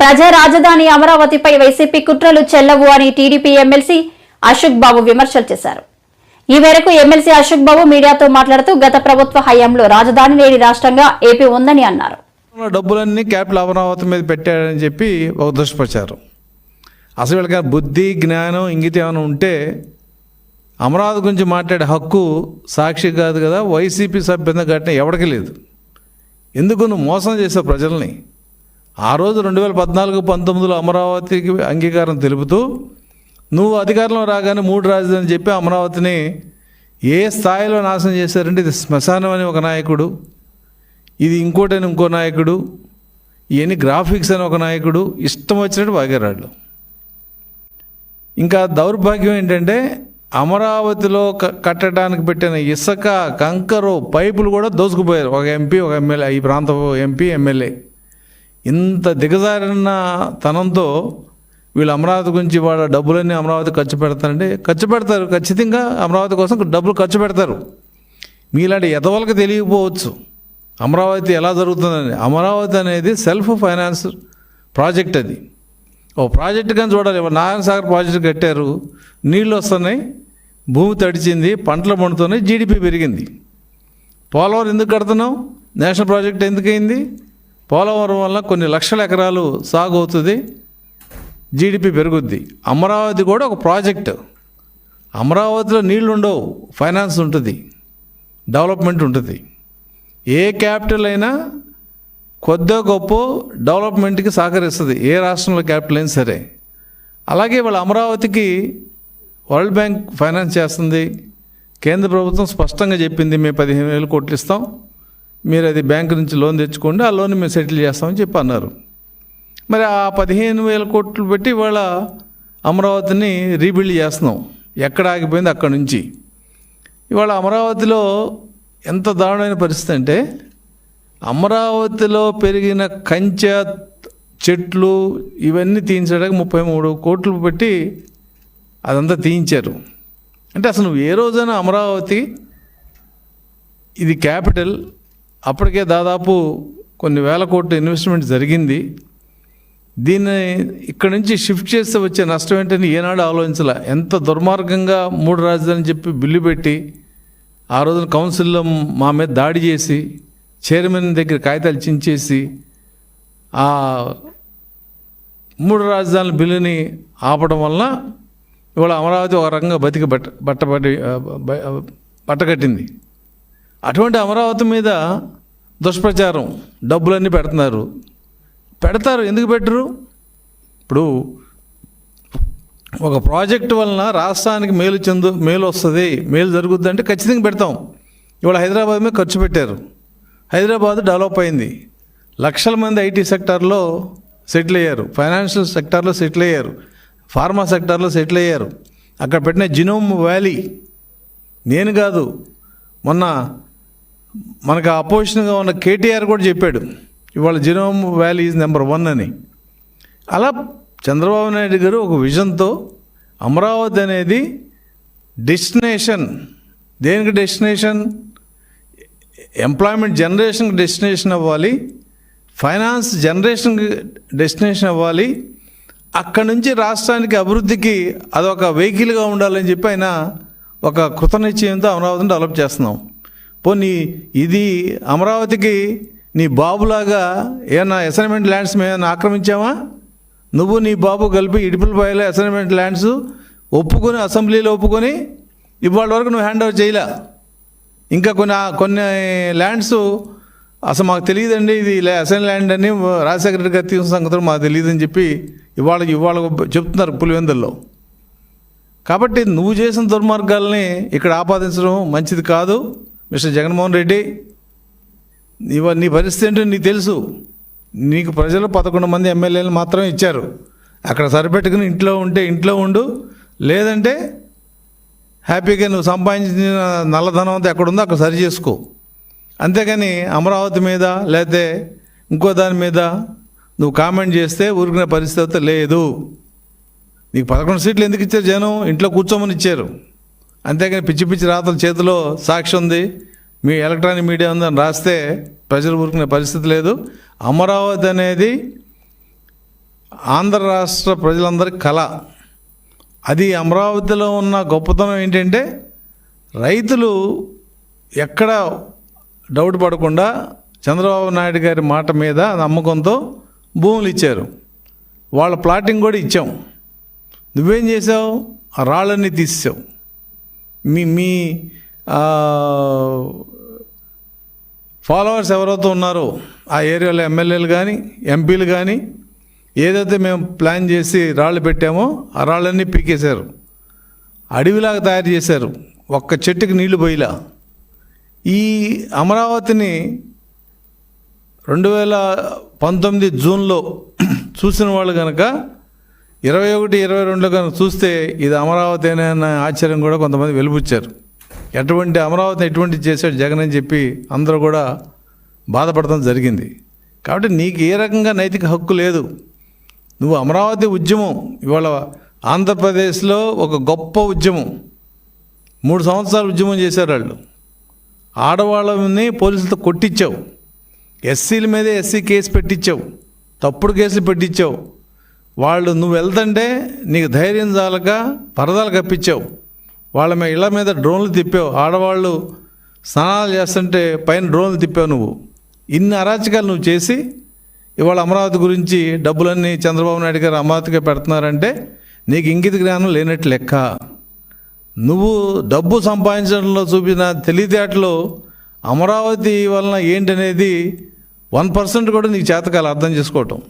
ప్రజా రాజధాని అమరావతిపై వైసీపీ కుట్రలు చెల్లవు అని టీడీపీ ఎమ్మెల్సీ అశోక్ బాబు విమర్శలు చేశారు. ఈ మేరకు ఎమ్మెల్సీ అశోక్ బాబు మీడియాతో మాట్లాడుతూ గత ప్రభుత్వ హయాంలో రాజధాని లేని రాష్ట్రంగా ఏపీ ఉందని అన్నారు. డబ్బులన్నీ క్యాపిటల్ అమరావతి మీద పెట్టాడని చెప్పి ఒక దుష్ప్రచారం అసలు వీళ్ళకి బుద్ధి జ్ఞానం ఇంగితం ఏమైనా ఉంటే అమరావతి గురించి మాట్లాడే హక్కు సాక్షి కాదు కదా వైసీపీ సభ్యుల ఘటన ఎవరికి లేదు. ఎందుకు నువ్వు మోసం చేసావు ప్రజల్ని? ఆ రోజు రెండు వేల పద్నాలుగు పంతొమ్మిదిలో అమరావతికి అంగీకారం తెలుపుతూ నువ్వు అధికారంలో రాగానే మూడు రాజధాని చెప్పి అమరావతిని ఏ స్థాయిలో నాశనం చేశారంటే ఇది శ్మశానం అని ఒక నాయకుడు ఇది ఇంకోటని ఇంకో నాయకుడు ఇవన్నీ గ్రాఫిక్స్ అని ఒక నాయకుడు ఇష్టం వచ్చినట్టు వాగారాళ్ళు. ఇంకా దౌర్భాగ్యం ఏంటంటే అమరావతిలో క- కట్టడానికి పెట్టిన ఇసుక కంకరు పైపులు కూడా దోసుకుపోయారు. ఒక ఎంపీ ఒక ఎమ్మెల్యే ఈ ప్రాంత ఎంపీ ఎమ్మెల్యే. ఇంత దిగజారిన తనంతో వీళ్ళు అమరావతి గురించి వాళ్ళ డబ్బులన్నీ అమరావతి ఖర్చు పెడతారంటే ఖర్చు పెడతారు. ఖచ్చితంగా అమరావతి కోసం డబ్బులు ఖర్చు పెడతారు. మీలాంటి ఎదవలకు తెలియకపోవచ్చు. అమరావతి ఎలా జరుగుతుందని. అమరావతి అనేది సెల్ఫ్ ఫైనాన్స్ ప్రాజెక్ట్ అది. ఓ ప్రాజెక్ట్ కానీ చూడాలి. నారాయణ సాగర్ ప్రాజెక్ట్ కట్టారు. నీళ్ళు వస్తున్నాయి. భూమి తడిచింది. పంటలు పండుతున్నాయి. జీడిపి పెరిగింది. పోలవరం ఎందుకు కడుతున్నాం నేషనల్ ప్రాజెక్ట్ ఎందుకైంది? పోలవరం వల్ల కొన్ని లక్షల ఎకరాలు సాగు అవుతుంది జీడిపి పెరుగుద్ది. అమరావతి కూడా ఒక ప్రాజెక్ట్. అమరావతిలో నీళ్ళు ఉండవు ఫైనాన్స్ ఉంటుంది డెవలప్మెంట్ ఉంటుంది. ఏ క్యాపిటల్ అయినా కొద్దో గొప్ప డెవలప్మెంట్కి సహకరిస్తుంది ఏ రాష్ట్రంలో క్యాపిటల్ అయినా సరే. అలాగే వాళ్ళ అమరావతికి వరల్డ్ బ్యాంక్ ఫైనాన్స్ చేస్తుంది. కేంద్ర ప్రభుత్వం స్పష్టంగా చెప్పింది మేము పదిహేను వేలు కోట్లు ఇస్తాం. మీరు అది బ్యాంక్ నుంచి లోన్ తెచ్చుకోండి ఆ లోన్ మేము సెటిల్ చేస్తామని చెప్పి అన్నారు. మరి ఆ పదిహేను వేల కోట్లు పెట్టి ఇవాళ అమరావతిని రీబిల్డ్ చేస్తున్నాం. ఎక్కడ ఆగిపోయింది? అక్కడి నుంచి. ఇవాళ అమరావతిలో ఎంత దారుణమైన పరిస్థితి అంటే అమరావతిలో పెరిగిన కంచె చెట్లు ఇవన్నీ తీయించడానికి ముప్పై మూడు కోట్లు పెట్టి అదంతా తీయించారు. అంటే అసలు నువ్వు ఏ రోజైనా అమరావతి ఇది క్యాపిటల్ అప్పటికే దాదాపు కొన్ని వేల కోట్ల ఇన్వెస్ట్మెంట్ జరిగింది. దీన్ని ఇక్కడ నుంచి షిఫ్ట్ చేస్తే వచ్చే నష్టం ఏంటని ఏనాడు ఆలోచించాల. ఎంత దుర్మార్గంగా మూడు రాజధాని చెప్పి బిల్లు పెట్టి ఆ రోజున కౌన్సిల్లో మా మీద దాడి చేసి చైర్మన్ దగ్గర కాగితాలు చించేసి ఆ మూడు రాజధానుల బిల్లుని ఆపడం వలన ఇవాళ అమరావతి ఒక రకంగా బతికి బట్ట బట్టబడి ఆ, బట్టకట్టింది అటువంటి అమరావతి మీద దుష్ప్రచారం డబ్బులన్నీ పెడుతున్నారు. పెడతారు ఎందుకు పెట్టరు? ఇప్పుడు ఒక ప్రాజెక్ట్ వలన రాష్ట్రానికి మేలు చెందు మేలు వస్తుంది మేలు జరుగుద్ది అంటే ఖచ్చితంగా పెడతాం. ఇవాళ హైదరాబాద్ మీద ఖర్చు పెట్టారు. హైదరాబాద్ డెవలప్ అయింది. లక్షల మంది ఐటీ సెక్టార్లో సెటిల్ అయ్యారు. ఫైనాన్షియల్ సెక్టార్లో సెటిల్ అయ్యారు. ఫార్మా సెక్టార్లో సెటిల్ అయ్యారు. అక్కడ పెట్టిన జినోమ్ వ్యాలీ నేను కాదు మొన్న మనకు అపోజిషన్గా ఉన్న కేటీఆర్ కూడా చెప్పాడు ఇవాళ genome valley is number one అని. అలా చంద్రబాబు నాయుడు గారు ఒక విజన్తో అమరావతి అనేది డెస్టినేషన్. దేనికి డెస్టినేషన్? ఎంప్లాయ్మెంట్ జనరేషన్కి డెస్టినేషన్ అవ్వాలి ఫైనాన్స్ జనరేషన్కి డెస్టినేషన్ అవ్వాలి అక్కడి నుంచి రాష్ట్రానికి అభివృద్ధికి అదొక వెహికల్గా ఉండాలని చెప్పి ఆయన ఒక కృతనిశ్చయంతో అమరావతిని డెవలప్ చేస్తున్నాం. పోనీ ఇది అమరావతికి నీ బాబులాగా ఏమైనా అసైన్మెంట్ ల్యాండ్స్ మేము ఆక్రమించామా నువ్వు నీ బాబు కలిపి ఇడుపులపాయలో అసైన్మెంట్ ల్యాండ్స్ ఒప్పుకొని అసెంబ్లీలో ఒప్పుకొని ఇవాళ వరకు నువ్వు హ్యాండ్ ఓవర్ చేయలే? ఇంకా కొన్ని కొన్ని ల్యాండ్స్ అసలు మాకు తెలియదండి ఇది అసైన్ ల్యాండ్ అని రాజశేఖర రెడ్డి గారు తీసిన సంగతులు మాకు తెలియదని చెప్పి ఇవాళ ఇవాళ చెప్తున్నారు పులివెందుల్లో. కాబట్టి నువ్వు చేసిన దుర్మార్గాల్ని ఇక్కడ ఆపాదించడం మంచిది కాదు. మిస్టర్ జగన్మోహన్ రెడ్డి ఇవ నీ పరిస్థితి ఏంటో నీకు తెలుసు. నీకు ప్రజలు పదకొండు మంది ఎమ్మెల్యేలు మాత్రమే ఇచ్చారు. అక్కడ సరిపెట్టుకుని ఇంట్లో ఉంటే ఇంట్లో ఉండు లేదంటే హ్యాపీగా నువ్వు సంపాదించిన నల్లధనం అంతా ఎక్కడుందో అక్కడ సరి చేసుకో. అంతేగాని అమరావతి మీద లేతే ఇంకో దాని మీద నువ్వు కామెంట్ చేస్తే ఊరుకునే పరిస్థితి లేదు. నీకు పదకొండు సీట్లు ఎందుకు ఇచ్చారు జనం? ఇంట్లో కూర్చోమని ఇచ్చారు. అంతేగాని పిచ్చి పిచ్చి రాతల చేతిలో సాక్షి ఉంది. మీ ఎలక్ట్రానిక్ మీడియా ఉందని రాస్తే ప్రజలు ఊరుకునే పరిస్థితి లేదు. అమరావతి అనేది ఆంధ్ర రాష్ట్ర ప్రజలందరి కళ. అది అమరావతిలో ఉన్న గొప్పతనం ఏంటంటే రైతులు ఎక్కడ డౌట్ పడకుండా చంద్రబాబు నాయుడు గారి మాట మీద నమ్మకంతో భూములు ఇచ్చారు. వాళ్ళ ప్లాటింగ్ కూడా ఇచ్చాం. నువ్వేం చేసావు ఆ రాళ్ళన్నీ తీసావు మీ మీ ఫాలోవర్స్ ఎవరైతే ఉన్నారో ఆ ఏరియాలో ఎమ్మెల్యేలు కానీ ఎంపీలు కానీ ఏదైతే మేము ప్లాన్ చేసి రాళ్ళు పెట్టామో ఆ రాళ్ళన్నీ పీకేశారు. అడవిలాగా తయారు చేశారు. ఒక్క చెట్టుకి నీళ్ళు పోయిలా. ఈ అమరావతిని రెండు వేల పంతొమ్మిది జూన్లో చూసిన వాళ్ళు కనుక ఇరవై ఒకటి ఇరవై రెండులో కనుక చూస్తే ఇది అమరావతి అనే ఆశ్చర్యం కూడా కొంతమంది వెలుపుచ్చారు ఎటువంటి అమరావతిని ఎటువంటి చేశాడు జగన్ అని చెప్పి అందరూ కూడా బాధపడటం జరిగింది. కాబట్టి నీకు ఏ రకంగా నైతిక హక్కు లేదు. నువ్వు అమరావతి ఉద్యమం ఇవాళ ఆంధ్రప్రదేశ్లో ఒక గొప్ప ఉద్యమం. మూడు సంవత్సరాలు ఉద్యమం చేశారు వాళ్ళు. ఆడవాళ్ళని పోలీసులతో కొట్టించావు. ఎస్సీల మీదే ఎస్సీ కేసు పెట్టించావు. తప్పుడు కేసులు పెట్టించావు. వాళ్ళు నువ్వు వెళ్తుంటే నీకు ధైర్యం చాలక పరదాలు కప్పించావు. వాళ్ళ మీద ఇళ్ళ మీద డ్రోన్లు తిప్పావు. ఆడవాళ్ళు స్నానాలు చేస్తుంటే పైన డ్రోన్లు తిప్పావు నువ్వు. ఇన్ని అరాచకాలు నువ్వు చేసి ఇవాళ అమరావతి గురించి డబ్బులన్నీ చంద్రబాబు నాయుడు గారు అమరావతిగా పెడుతున్నారంటే నీకు ఇంగిత జ్ఞానం లేనట్టు లెక్క. నువ్వు డబ్బు సంపాదించడంలో చూపిన తెలివితేటలు అమరావతి వలన ఏంటనేది వన్ పర్సెంట్ కూడా నీకు చేతకాలు అర్థం చేసుకోవటం.